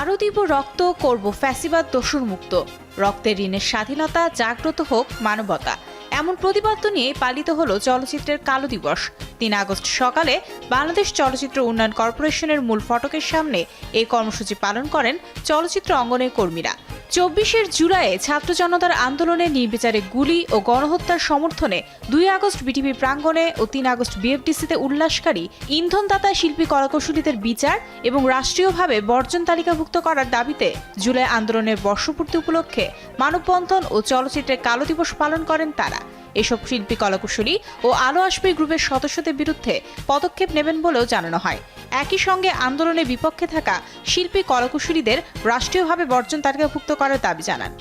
আরও দিব রক্ত করব ফ্যাসিবাদ দোষুরমুক্ত। রক্তের ঋণের স্বাধীনতা জাগ্রত হোক মানবতা। এমন প্রতিপাদ্য নিয়ে পালিত হলো চলচ্চিত্রের কালো দিবস। তিন আগস্ট সকালে বাংলাদেশ চলচ্চিত্র উন্নয়ন কর্পোরেশনের মূল ফটকের সামনে এই কর্মসূচি পালন করেন চলচ্চিত্র অঙ্গনের কর্মীরা। চব্বিশের জুলাইয়ে ছাত্র জনতার আন্দোলনে নির্বিচারে গুলি ও গণহত্যার সমর্থনে দুই আগস্ট বিটিভি প্রাঙ্গণে ও তিন আগস্ট বিএফডিসিতে উল্লাসকারী ইন্ধনদাতা শিল্পী কলাকৌশলীদের বিচার এবং রাষ্ট্রীয়ভাবে বর্জন তালিকাভুক্ত করার দাবিতে জুলাই আন্দোলনের বর্ষপূর্তি উপলক্ষে মানববন্ধন ও চলচ্চিত্রের কালো দিবস পালন করেন তারা। এসব শিল্পী কলাকুশলী ও আলো আসবে গ্রুপের সদস্যদের বিরুদ্ধে পদক্ষেপ নেবেন বলেও জানানো হয়। একই সঙ্গে আন্দোলনের বিপক্ষে থাকা শিল্পী কলাকুশলীদের রাষ্ট্রীয়ভাবে বর্জন তালিকাভুক্ত করার দাবি জানান।